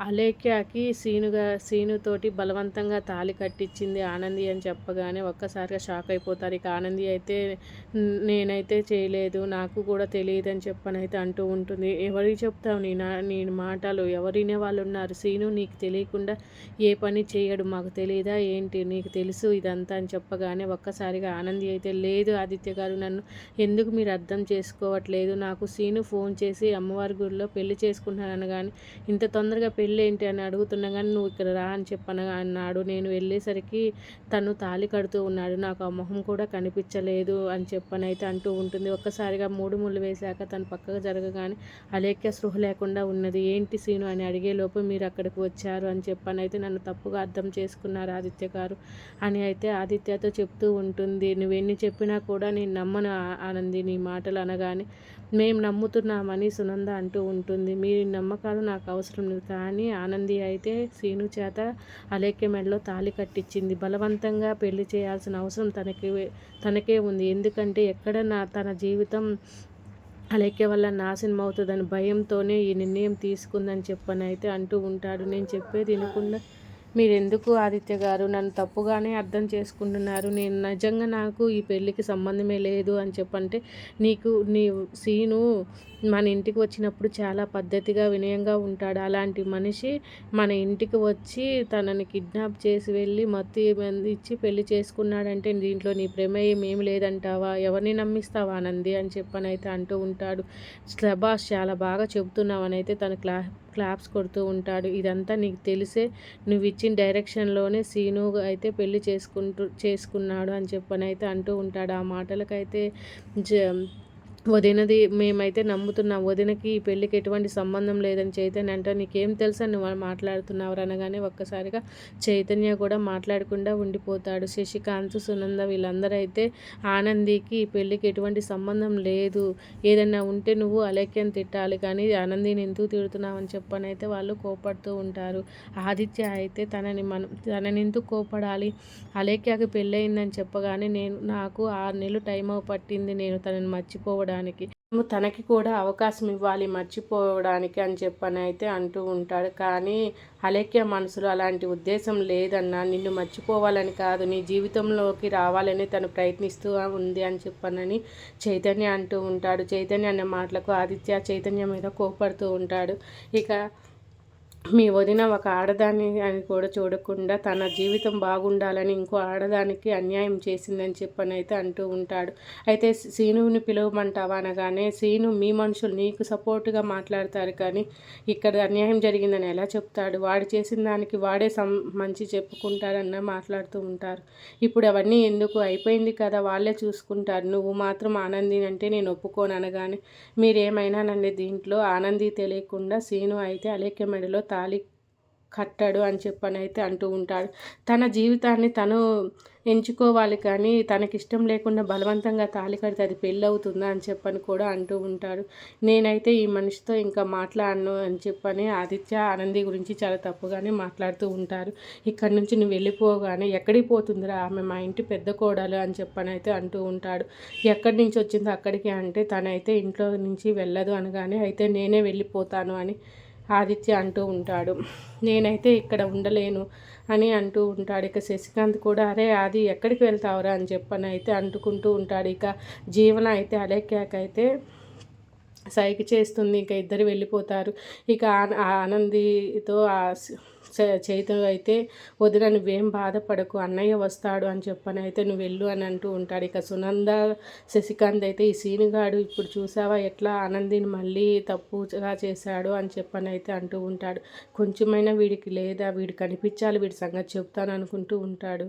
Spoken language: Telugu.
అలేఖ్యకి సీనుగా సీనుతోటి బలవంతంగా తాళి కట్టించింది ఆనంది అని చెప్పగానే ఒక్కసారిగా షాక్ అయిపోతారు. ఇక ఆనంది అయితే నేనైతే చేయలేదు నాకు కూడా తెలియదు అని చెప్పనైతే అంటూ ఉంటుంది. ఎవరికి చెప్తావు నీ నా నీ మాటలు ఎవరినే వాళ్ళు ఉన్నారు? సీను నీకు తెలియకుండా ఏ పని చేయడు మాకు తెలియదా ఏంటి? నీకు తెలుసు ఇదంతా అని చెప్పగానే ఒక్కసారిగా ఆనంది అయితే లేదు ఆదిత్య గారు నన్ను ఎందుకు మీరు అర్థం చేసుకోవట్లేదు? నాకు సీను ఫోన్ చేసి అమ్మవారి గుడిలో పెళ్ళి చేసుకుంటున్నాను కానీ ఇంత తొందరగా పెళ్ళి పెళ్ళేంటి అని అడుగుతున్నా కానీ నువ్వు ఇక్కడ రా అని చెప్పను అన్నాడు. నేను వెళ్ళేసరికి తను తాళి కడుతూ ఉన్నాడు. నాకు ఆ మొహం కూడా కనిపించలేదు అని చెప్పనైతే అంటూ ఉంటుంది. ఒక్కసారిగా మూడు ముళ్ళు వేశాక తను పక్కకు జరగగానే అలేఖ్య స్పృహ లేకుండా ఉన్నది. ఏంటి సీను అని అడిగేలోపు మీరు అక్కడికి వచ్చారు అని చెప్పనైతే నన్ను తప్పుగా అర్థం చేసుకున్నారు ఆదిత్య గారు అని అయితే ఆదిత్యతో చెప్తూ ఉంటుంది. నువ్వెన్ని చెప్పినా కూడా నేను నమ్మను ఆనంది నీ మాటలు అనగానే మేము నమ్ముతున్నామని సునంద అంటూ ఉంటుంది. మీ నమ్మకాలు నాకు అవసరం లేదు. కానీ ఆనంది అయితే సీను చేత అలేఖ్య మెడలో తాళి కట్టించింది. బలవంతంగా పెళ్ళి చేయాల్సిన అవసరం తనకి తనకే ఉంది. ఎందుకంటే ఎక్కడ నా తన జీవితం అలేఖ్య వల్ల నాశనం అవుతుందని భయంతోనే ఈ నిర్ణయం తీసుకుందని చెప్పనైతే అంటూ ఉంటాడు. నేను చెప్పేది వినకుండా మీరెందుకు ఆదిత్య గారు? నన్ను తప్పుగానే అర్థం చేసుకుంటున్నారు. నేను నిజంగా నాకు ఈ పెళ్ళికి సంబంధమే లేదు అని చెప్పంటే నీకు నీ సీను మన ఇంటికి వచ్చినప్పుడు చాలా పద్ధతిగా వినయంగా ఉంటాడు. అలాంటి మనిషి మన ఇంటికి వచ్చి తనని కిడ్నాప్ చేసి వెళ్ళి మత్తు ఇచ్చి పెళ్ళి చేసుకున్నాడంటే దీంట్లో నీ ప్రమేయం ఏమి లేదంటావా? ఎవరిని నమ్మిస్తావా ఆనంది అని చెప్పనైతే అంటూ ఉంటాడు. శభాష్ చాలా బాగా చెబుతున్నావని అయితే తన క్లా క్లాప్స్ కొడుతూ ఉంటాడు. ఇదంతా నీకు తెలిసే నువ్వు ఇచ్చిన డైరెక్షన్లోనే సీను అయితే పెళ్ళి చేసుకుంటూ చేసుకున్నాడు అని చెప్పనైతే అంటూ ఉంటాడు. ఆ మాటలకైతే జ వదినది మేమైతే నమ్ముతున్నాం. వదినకి ఈ పెళ్ళికి ఎటువంటి సంబంధం లేదని చైతన్య అంటే నీకేం తెలుసా నువ్వు మాట్లాడుతున్నావు అనగానే ఒక్కసారిగా చైతన్య కూడా మాట్లాడకుండా ఉండిపోతాడు. శశికాంత్ సునంద వీళ్ళందరూ అయితే ఆనందికి ఈ పెళ్ళికి ఎటువంటి సంబంధం లేదు. ఏదన్నా ఉంటే నువ్వు అలేఖ్యం తిట్టాలి కానీ ఆనందిని ఎందుకు తిడుతున్నావు అని చెప్పనైతే వాళ్ళు కోపడుతూ ఉంటారు. ఆదిత్య అయితే తనని మనం తనని ఎందుకు కోపడాలి అలేఖ్యకి పెళ్ళయిందని చెప్పగానే నేను నాకు ఆరు నెలలు టైం పట్టింది. నేను తనని మర్చిపోవడానికి చేయడానికి. తనకి కూడా అవకాశం ఇవ్వాలి మర్చిపోవడానికి అని చెప్పని అయితే అంటూ ఉంటాడు. కానీ అలేఖ్య మనసులో అలాంటి ఉద్దేశం లేదన్నా నిన్ను మర్చిపోవాలని కాదు నీ జీవితంలోకి రావాలని తను ప్రయత్నిస్తూ ఉంది అని చెప్పనని చైతన్య అంటూ ఉంటాడు. చైతన్య అనే మాటలకు ఆదిత్య చైతన్య మీద కోపడుతూ ఉంటాడు. ఇక మీ వదిన ఒక ఆడదాన్ని అని కూడా చూడకుండా తన జీవితం బాగుండాలని ఇంకో ఆడదానికి అన్యాయం చేసిందని చెప్పని అయితే అంటూ ఉంటాడు. అయితే సీనుని పిలవమంటావా అనగానే సీను మీ మనుషులు నీకు సపోర్ట్గా మాట్లాడతారు కానీ ఇక్కడ అన్యాయం జరిగిందని ఎలా చెప్తాడు? వాడు చేసిన దానికి వాడే సం మంచి చెప్పుకుంటారన్న మాట్లాడుతూ ఉంటారు. ఇప్పుడు అవన్నీ ఎందుకు? అయిపోయింది కదా వాళ్ళే చూసుకుంటారు. నువ్వు మాత్రం ఆనంది అంటే నేను ఒప్పుకోను అనగానే మీరేమైనా నన్ను దీంట్లో ఆనంది తెలియకుండా సీను అయితే అలేఖ్య మెడలో తాళి కట్టాడు అని చెప్పని అయితే అంటూ ఉంటాడు. తన జీవితాన్ని తను ఎంచుకోవాలి కానీ తనకిష్టం లేకుండా బలవంతంగా తాళి కడితే అది పెళ్ళి అవుతుందా అని చెప్పని కూడా అంటూ ఉంటాడు. నేనైతే ఈ మనిషితో ఇంకా మాట్లాడను అని చెప్పని ఆదిత్య ఆనంది గురించి చాలా తప్పుగానే మాట్లాడుతూ ఉంటారు. ఇక్కడి నుంచి నువ్వు వెళ్ళిపోగానే ఎక్కడికి పోతుందిరా? ఆమె మా ఇంటి పెద్ద కోడలు అని చెప్పని అయితే అంటూ ఉంటాడు. ఎక్కడి నుంచి వచ్చిందో అక్కడికి అంటే తనైతే ఇంట్లో నుంచి వెళ్ళదు అనగానే అయితే నేనే వెళ్ళిపోతాను అని ఆదిత్య అంటూ ఉంటాడు. నేనైతే ఇక్కడ ఉండలేను అని అంటూ ఉంటాడు. ఇక శశికాంత్ కూడా అరే అది ఎక్కడికి వెళ్తావురా? అని చెప్పని అయితే అంటుకుంటూ ఉంటాడు. ఇక జీవన అయితే అలేఖ్యాకైతే సైకి చేస్తుంది ఇంకా ఇద్దరు వెళ్ళిపోతారు. ఇక ఆనందితో చైతన్య అయితే వదిన నువ్వేం బాధపడకు అన్నయ్య వస్తాడు అని చెప్పని అయితే నువ్వు వెళ్ళు అని అంటూ ఉంటాడు. ఇక సునంద శశికాంత్ అయితే ఈ సీనుగాడు ఇప్పుడు చూసావా ఎట్లా ఆనందిని మళ్ళీ తప్పుగా చేశాడు అని చెప్పని అయితే అంటూ ఉంటాడు. కొంచెమైనా వీడికి లేదా వీడు కనిపించాలి వీడి సంగతి చెప్తాను అనుకుంటూ ఉంటాడు.